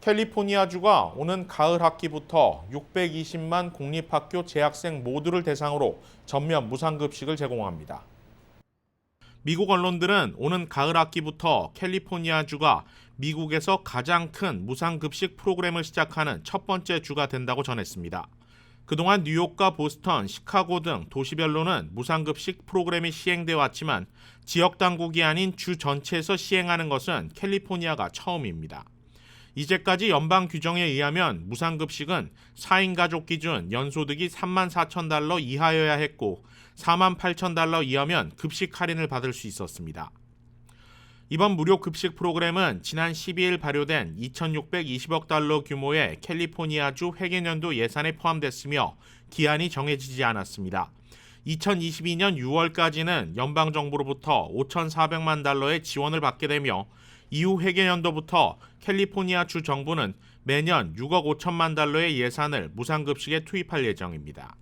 캘리포니아주가 오는 가을 학기부터 620만 공립학교 재학생 모두를 대상으로 전면 무상급식을 제공합니다. 미국 언론들은 오는 가을 학기부터 캘리포니아주가 미국에서 가장 큰 무상급식 프로그램을 시작하는 첫 번째 주가 된다고 전했습니다. 그동안 뉴욕과 보스턴, 시카고 등 도시별로는 무상급식 프로그램이 시행돼 왔지만 지역 당국이 아닌 주 전체에서 시행하는 것은 캘리포니아가 처음입니다. 이제까지 연방 규정에 의하면 무상급식은 4인 가족 기준 연소득이 3만 4천 달러 이하여야 했고 4만 8천 달러 이하면 급식 할인을 받을 수 있었습니다. 이번 무료 급식 프로그램은 지난 12일 발효된 2,620억 달러 규모의 캘리포니아주 회계년도 예산에 포함됐으며 기한이 정해지지 않았습니다. 2022년 6월까지는 연방 정부로부터 5,400만 달러의 지원을 받게 되며 이후 회계연도부터 캘리포니아 주 정부는 매년 6억 5천만 달러의 예산을 무상급식에 투입할 예정입니다.